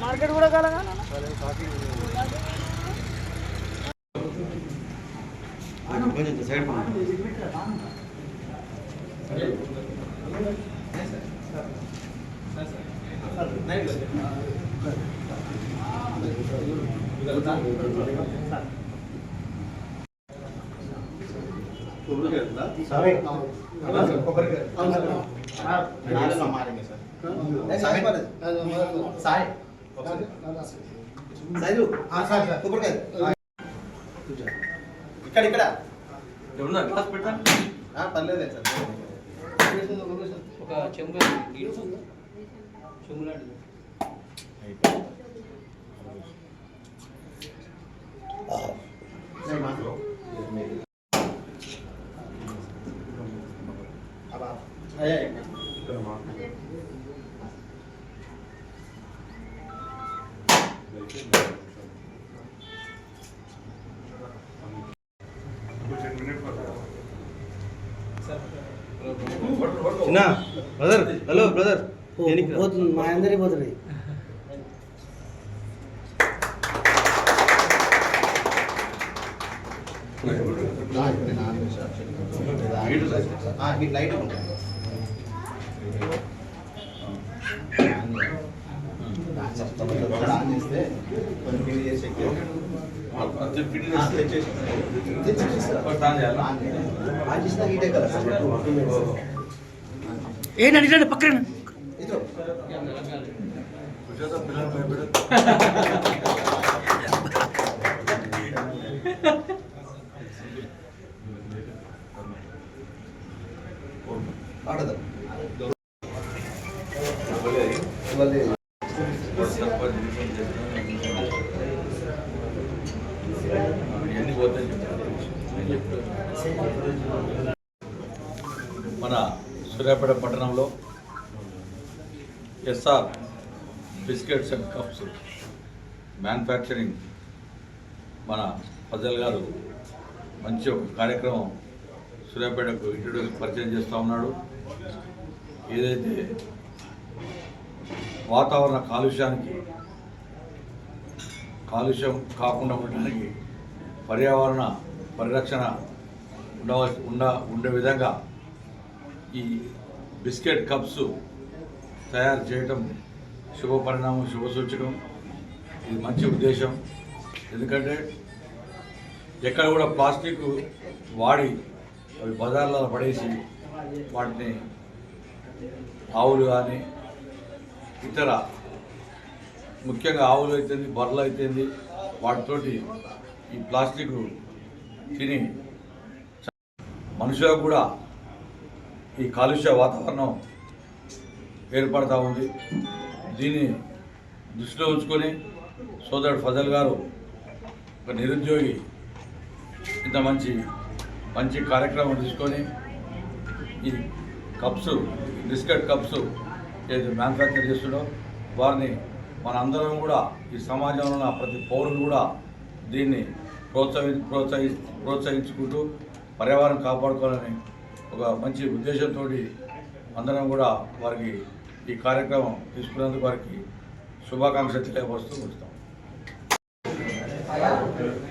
Market కూడా కలగా కొంచెం ఇక్కడ ఇక్కడ గ్లాస్ పెట్టా పర్లేదు సార్. ఒక చెంబు చెంబు లాంటిది. చిన్న బ్రదర్ హలో బ్రదర్ పోతుంది మా అందరికి పోతుంది. లైట్ చేస్తే ఏంటంటే ఇట్లాంటి పక్కన ఆడదు. మన సూర్యాపేట పట్టణంలో SR biscuits and cups manufacturing మన ఫజల్ గారు మంచి ఒక కార్యక్రమం సూర్యాపేటకు ఇంట్రడ్యూస్ పరిచయం చేస్తూ ఉన్నాడు. ఏదైతే వాతావరణ కాలుష్యానికి కాలుష్యం కాకుండా ఉండడానికి పర్యావరణ పరిరక్షణ ఉండవలసి ఉండ ఉండే విధంగా ఈ బిస్కెట్ కప్స్ తయారు చేయటం శుభ పరిణామం శుభ సూచకం. ఇది మంచి ఉద్దేశం. ఎందుకంటే ఎక్కడ కూడా ప్లాస్టిక్ వాడి అవి బజార్లలో పడేసి వాటిని ఆవులు కానీ ఇతర ముఖ్యంగా ఆవులు అయితేంది బర్రెలు అయితేంది వాటితోటి ఈ ప్లాస్టిక్ తిని మనుషులకు కూడా ఈ కాలుష్య వాతావరణం ఏర్పడతా ఉంది. దీన్ని దృష్టిలో ఉంచుకొని సోదరుడు ఫజల్ గారు ఒక నిరుద్యోగి ఇంత మంచి మంచి కార్యక్రమం తీసుకొని ఈ కప్స్ బిస్కెట్ కప్స్ ఏది మ్యానుఫ్యాక్చర్ చేస్తుండో వారిని మనందరం కూడా ఈ సమాజంలో ఉన్న ప్రతి పౌరులు కూడా దీన్ని ప్రోత్సహి ప్రోత్సహి ప్రోత్సహించుకుంటూ పర్యావరణం కాపాడుకోవాలని ఒక మంచి ఉద్దేశంతో అందరం కూడా వారికి ఈ కార్యక్రమం తీసుకున్నందుకు వారికి శుభాకాంక్షలు తెలియపరుస్తూ వస్తాం ఎక్కడున్నా